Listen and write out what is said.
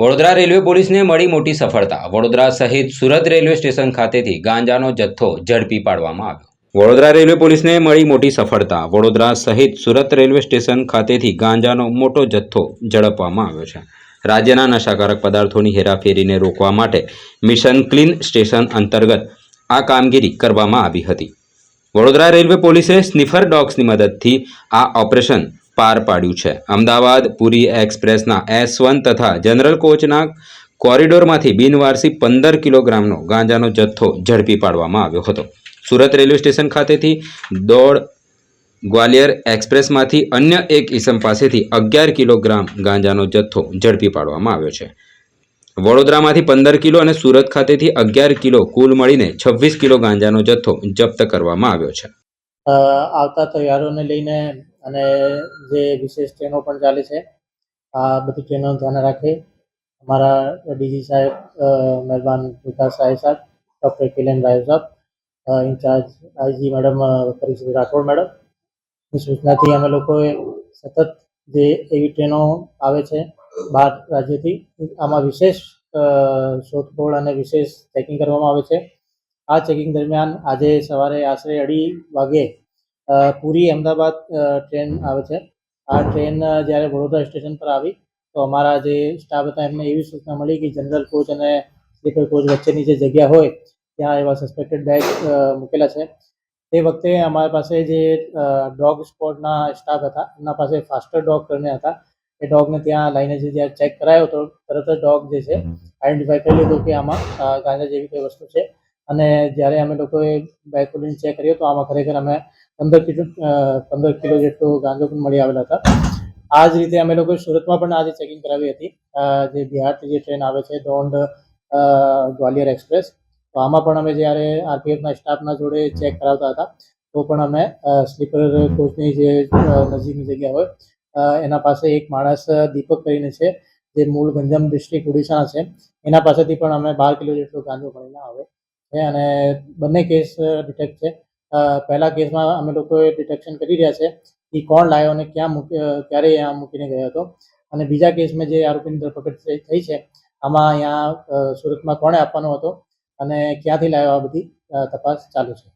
Vadodara railway પોલીસને મળી મોટી સફળતા. વડોદરા સહિત સુરત રેલવે સ્ટેશન ખાતેથી ગાંજાનો જથ્થો ઝડપી પાડવામાં આવ્યો. વડોદરા રેલવે પોલીસને મળી મોટી સફળતા. વડોદરા સહિત સુરત રેલવે સ્ટેશન ખાતેથી ગાંજાનો મોટો જથ્થો ઝડપવામાં આવ્યો છે. રાજ્યના નશાકારક પદાર્થોની હેરાફેરીને રોકવા માટે મિશન ક્લીન સ્ટેશન અંતર્ગત આ કામગીરી કરવામાં આવી હતી. વડોદરા રેલવે પોલીસે સ્નિફર ડોગ્સની મદદથી આ ઓપરેશન પાર પાડ્યું છે. અમદાવાદ પુરી એક્સપ્રેસના એસ તથા જનરલ કોચના કોરિડોરમાંથી બિનવારસી પંદર કિલોગ્રામનો ગાંજાનો જથ્થો ઝડપી પાડવામાં આવ્યો હતો. સુરત રેલવે સ્ટેશન ખાતેથી દોડ ગ્વાલિયર એક્સપ્રેસમાંથી અન્ય એક ઇસમ પાસેથી અગિયાર કિલોગ્રામ ગાંજાનો જથ્થો ઝડપી પાડવામાં આવ્યો છે. વડોદરામાંથી પંદર કિલો અને સુરત ખાતેથી અગિયાર કિલો કુલ મળીને છવ્વીસ કિલો ગાંજાનો જથ્થો જપ્ત કરવામાં આવ્યો છે. આવતા તૈયારોને લઈને અને જે વિશેષ ટ્રેનો પણ ચાલે છે, આ બધી ટ્રેનોનું ધ્યાન રાખે. અમારા ડીજી સાહેબ મહેરબાન વિકાસ સાહેબ સાહેબ ડૉક્ટર કિલેન રાય સાહેબ incharge IG madam Parishree Rathod madam. ની સૂચનાથી અમે લોકોએ સતત જે એવી ટ્રેનો આવે છે, બહાર રાજ્યથી, આમાં વિશેષ શોધખોળ અને વિશેષ ચેકિંગ કરવામાં આવે છે. આ ચેકિંગ દરમિયાન આજે સવારે આશરે અઢી વાગે પુરી અમદાવાદ ટ્રેન આવે છે. આ ટ્રેન જ્યારે વડોદરા સ્ટેશન પર આવી તો અમારા જે સ્ટાફ હતા એમને એવી સૂચના મળી કે જનરલ કોચ અને સ્લીપર કોચ વચ્ચેની જે જગ્યા હોય ત્યાં એવા સસ્પેક્ટેડ બેગ મૂકેલા છે. તે વખતે અમારા પાસે જે ડોગ સ્પોટના સ્ટાફ હતા એમના પાસે ફાસ્ટર ડોગ કરીને હતા. એ ડોગને ત્યાં લાઈને જે જ્યારે ચેક કરાયો તો તરત જ ડોગ જે છે આઈડેન્ટિફાઈ કરી લીધું કે આમાં ગાંજા જેવી કોઈ વસ્તુ છે. અને જ્યારે અમે લોકોએ ખોલીને ચેક કર્યો તો આમાં ખરેખર અમે પંદર કિલો પંદર કિલો જેટલો ગાંજો પણ મળી આવેલા હતા. આ જ રીતે અમે લોકોએ સુરતમાં પણ આજે ચેકિંગ કરાવી હતી. જે બિહારથી જે ટ્રેન આવે છે, દોંડ ગ્વાલિયર એક્સપ્રેસ તો આમાં પણ અમે જ્યારે આરપીએફના સ્ટાફના જોડે ચેક કરાવતા હતા, તો પણ અમે સ્લીપર કોચની જે નજીકની જગ્યા હોય એના પાસે એક માણસ દીપક કરીને છે, જે મૂળ ગંજામ ડિસ્ટ્રિક્ટ ઓડિશાના છે, એના પાસેથી પણ અમે બાર કિલો જેટલો ગાંજો મળીને આવે. છે અને બંને કેસ ડિટેક્ટ છે. પહેલા કેસમાં અમે લોકોએ ડિટેક્શન કરી રહ્યા છે કે કોણ લાવ્યો અને ક્યાં મૂકી ક્યારે અહીંયા મૂકીને ગયો હતો. અને બીજા કેસમાં જે આરોપીની ધરપકડ થઈ છે, આમાં અહીંયા સુરતમાં કોણે આપવાનો હતો અને ક્યાંથી લાવ્યો આ બધી તપાસ ચાલુ છે.